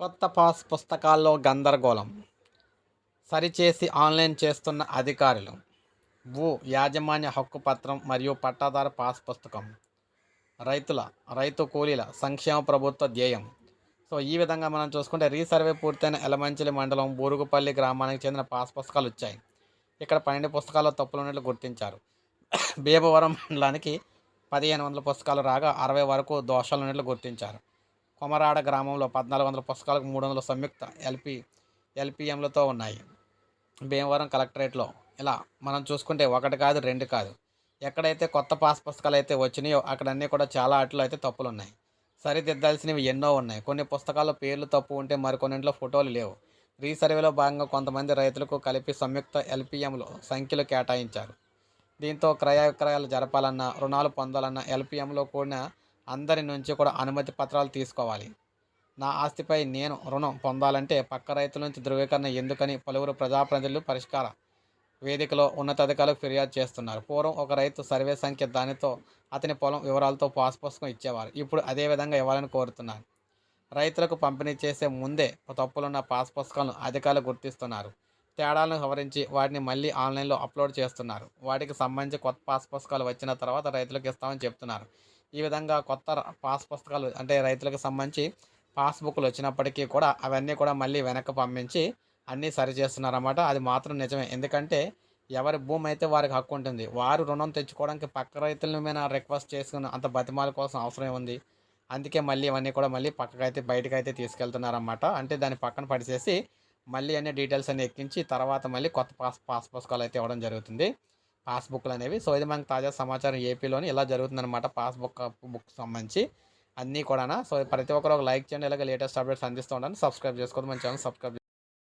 కొత్త పాస్ పుస్తకాల్లో గందరగోళం. సరిచేసి ఆన్లైన్ చేస్తున్న అధికారులు. భూ యాజమాన్య హక్కు పత్రం మరియు పట్టాదారు పాస్ పుస్తకం. రైతుల రైతు కూలీల సంక్షేమ ప్రభుత్వ ధ్యేయం. సో ఈ విధంగా మనం చూసుకుంటే రీసర్వే పూర్తయిన ఎలమంచిలి మండలం బూరుగుపల్లి గ్రామానికి చెందిన పాస్ పుస్తకాలు వచ్చాయి. ఇక్కడ పన్నెండు పుస్తకాల్లో తప్పులు ఉన్నట్లు గుర్తించారు. భీమవరం మండలానికి పదిహేను వందల పుస్తకాలు రాగా అరవై వరకు దోషాలు ఉన్నట్లు గుర్తించారు. కొమరాడ గ్రామంలో పద్నాలుగు వందల పుస్తకాలకు మూడు వందల సంయుక్త ఎల్పి ఎల్పిఎంలతో ఉన్నాయి. భీమవరం కలెక్టరేట్లో ఇలా మనం చూసుకుంటే ఒకటి కాదు రెండు కాదు. ఎక్కడైతే కొత్త పాస్ పుస్తకాలు అయితే వచ్చినాయో అక్కడ అన్నీ కూడా చాలా ఆటలు అయితే తప్పులు ఉన్నాయి సరిదిద్దాల్సినవి ఎన్నో ఉన్నాయి. కొన్ని పుస్తకాల్లో పేర్లు తప్పు ఉంటే మరికొన్నింట్లో ఫోటోలు లేవు. రీసర్వేలో భాగంగా కొంతమంది రైతులకు కలిపి సంయుక్త ఎల్పిఎంలో సంఖ్యలు కేటాయించారు. దీంతో క్రయ విక్రయాలు జరపాలన్నా రుణాలు పొందాలన్నా ఎల్పిఎంలో కూడిన అందరి నుంచి కూడా అనుమతి పత్రాలు తీసుకోవాలి. నా ఆస్తిపై నేను రుణం పొందాలంటే పక్క రైతుల నుంచి ధృవీకరణ ఎందుకని పలువురు ప్రజాప్రతినిధులు పరిష్కార వేదికలో ఉన్నతాధికారులకు ఫిర్యాదు చేస్తున్నారు. పూర్వం ఒక రైతు సర్వే సంఖ్య దానితో అతని పొలం వివరాలతో పాస్ పుస్తకం ఇచ్చేవారు. ఇప్పుడు అదే విధంగా ఇవ్వాలని కోరుతున్నారు. రైతులకు పంపిణీ చేసే ముందే తప్పులున్న పాస్ పుస్తకాలను అధికారులు గుర్తిస్తున్నారు. తేడాలను సవరించి వాటిని మళ్ళీ ఆన్లైన్లో అప్లోడ్ చేస్తున్నారు. వాటికి సంబంధించి కొత్త పాస్ పుస్తకాలు వచ్చిన తర్వాత రైతులకు ఇస్తామని చెప్తున్నారు. ఈ విధంగా కొత్త పాస్ పుస్తకాలు అంటే రైతులకు సంబంధించి పాస్బుక్లు వచ్చినప్పటికీ కూడా అవన్నీ కూడా మళ్ళీ వెనక్కి పంపించి అన్నీ సరి చేస్తున్నారన్నమాట. అది మాత్రం నిజమే. ఎందుకంటే ఎవరి భూమి అయితే వారికి హక్కు ఉంటుంది వారు రుణం తెచ్చుకోవడానికి పక్క రైతుల మీద రిక్వెస్ట్ చేసుకున్న అంత బతిమాల కోసం అవసరం ఉంది. అందుకే మళ్ళీ ఇవన్నీ కూడా మళ్ళీ పక్కకైతే బయటకు అయితే తీసుకెళ్తున్నారన్నమాట. అంటే దాన్ని పక్కన పడిచేసి మళ్ళీ అన్ని డీటెయిల్స్ అన్ని ఎక్కించి తర్వాత మళ్ళీ కొత్త పాస్ పాస్ పుస్తకాలు అయితే ఇవ్వడం జరుగుతుంది. పాస్బుక్లు అనేవి సో ఇది మనకు తాజా సమాచారం ఏపీలోని ఇలా జరుగుతుందన్నమాట పాస్బుక్ బుక్ సంబంధించి అన్నీ కూడా సో ప్రతి ఒక్కరు ఒక లైక్ చేయండి. ఇలాగ లేటెస్ట్ అప్డేట్స్ అందిస్తూ ఉండండి. సబ్స్క్రైబ్ చేసుకోవద్దు. మన ఛానల్ సబ్స్క్రైబ్